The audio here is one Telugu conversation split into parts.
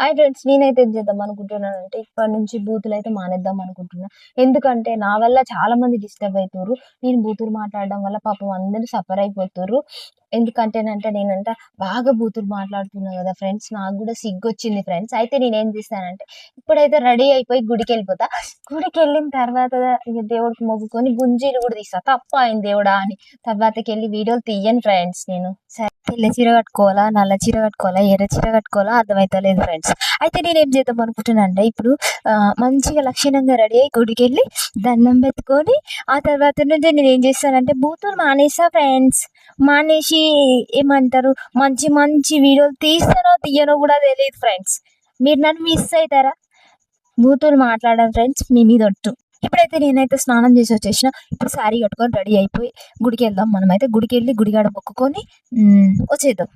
హాయ్ ఫ్రెండ్స్ నేనైతే ఏం చేద్దాం అనుకుంటున్నానంటే ఇప్పటి నుంచి బూతులు అయితే మానేద్దాం అనుకుంటున్నా. ఎందుకంటే నా వల్ల చాలా మంది డిస్టర్బ్ అవుతారు నేను బూతులు మాట్లాడడం వల్ల పాపం అందరూ సఫర్ అయిపోతారు. ఎందుకంటేనంటే నేనంట బాగా బూతులు మాట్లాడుతున్నా కదా ఫ్రెండ్స్ నాకు కూడా సిగ్గు వచ్చింది ఫ్రెండ్స్. అయితే నేనేం చేస్తానంటే ఇప్పుడైతే రెడీ అయిపోయి గుడికి వెళ్ళిపోతా గుడికి వెళ్ళిన తర్వాత దేవుడికి మొక్కుకొని గుంజీలు కూడా తీస్తా. తప్ప అయింది దేవుడా అని. తర్వాతకి వెళ్ళి వీడియోలు తీయను ఫ్రెండ్స్ నేను. సరే తెల్ల చీర కట్టుకోవాలా నల్ల చీర కట్టుకోవాలా ఎర్ర చీర కట్టుకోవాలా అర్థమైతలేదు ఫ్రెండ్స్. అయితే నేను ఏం చేద్దాం అనుకుంటున్నాను అంటే ఇప్పుడు మంచిగా లక్షణంగా రెడీ అయ్యి గుడికి వెళ్ళి దండం పెట్టుకొని ఆ తర్వాత నుంచి నేను ఏం చేస్తానంటే బూతులు మానేసా ఫ్రెండ్స్. మానేసి ఏమంటారు మంచి మంచి వీడియోలు తీస్తానో తీయనో కూడా తెలియదు ఫ్రెండ్స్. మీరు నన్ను మిస్ అవుతారా? బూతులు మాట్లాడడం ఫ్రెండ్స్ మీ మీద ఒట్టు. ఇప్పుడైతే నేనైతే స్నానం చేసి వచ్చేసిన. ఇప్పుడు శారీ కట్టుకొని రెడీ అయిపోయి గుడికి వెళ్దాం. మనమైతే గుడికి వెళ్ళి గుడిగాడ మొక్కుకొని వచ్చేద్దాం.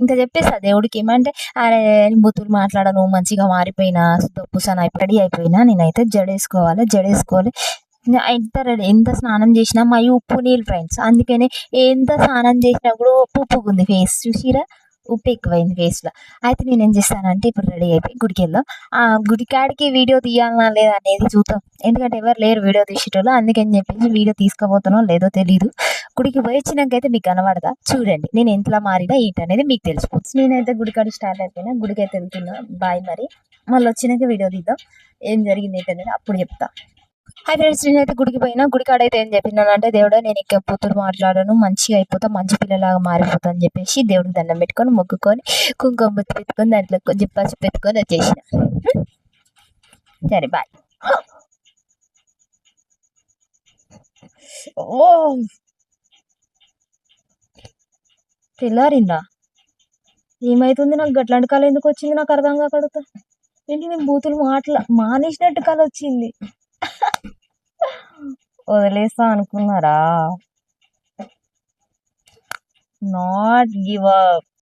ఇంకా చెప్పేసా దేవుడికి ఏమంటే అరే నేను మాట్లాడను మంచిగా మారిపోయినా దొప్పుసన రెడీ అయిపోయినా నేనైతే జడేసుకోవాలి జడేసుకోవాలి. ఎంత రెడీ ఎంత స్నానం చేసినా మై ఉప్పు నీళ్ళు ఫ్రెండ్స్ అందుకనే ఎంత స్నానం చేసినా కూడా ఉప్పు ఉప్పుకుంది ఫేస్ చూసిరా? ఉప్పు ఎక్కువైంది ఫేస్లో అయితే నేను ఏం చేస్తానంటే ఇప్పుడు రెడీ అయిపోయి గుడికి వెళ్దాం. ఆ గుడికాడికి వీడియో తీయాలనా లేదా అనేది చూద్దాం. ఎందుకంటే ఎవరు లేరు వీడియో తీసేటోళ్ళు. అందుకని చెప్పేసి వీడియో తీసుకుపోతానో లేదో తెలీదు. గుడికి పోయి వచ్చినాకైతే మీకు కనబడదా చూడండి నేను ఎంతలా మారినా ఏంటి అనేది మీకు తెలిసిపోతుంది. నేనైతే గుడికాడి స్టార్ట్ అయిపోయినా గుడికి అయితే వెళ్తున్నా. బాయ్ మరి. మళ్ళీ వచ్చినాక వీడియో తీద్దాం. ఏం జరిగింది అయితే అనేది అప్పుడు చెప్తా. హై ఫ్రెండ్స్ నేనైతే గుడికి పోయినా గుడి కాడైతే ఏం చెప్పినాను అంటే దేవుడా నేను ఇంకా కూతురు మాట్లాడను మంచిగా అయిపోతా మంచి పిల్లలాగా మారిపోతా అని చెప్పేసి దేవుడికి దండం పెట్టుకొని మొక్కుకొని కుంకుమ బుద్ధి పెట్టుకొని దాంట్లో కొంచెం పసుపు పెట్టుకొని వచ్చేసిన. సరే బాయ్ ఓ! తెల్లారిందా? ఏమైతుంది నాకు? గట్లాంటి కళ ఎందుకు వచ్చింది? నాకు అర్థం కాకడుతా ఏంటి నేను బూతులు మాట్లా మానేసినట్టు కళ వచ్చింది. వదిలేస్తా అనుకున్నారా? Not give up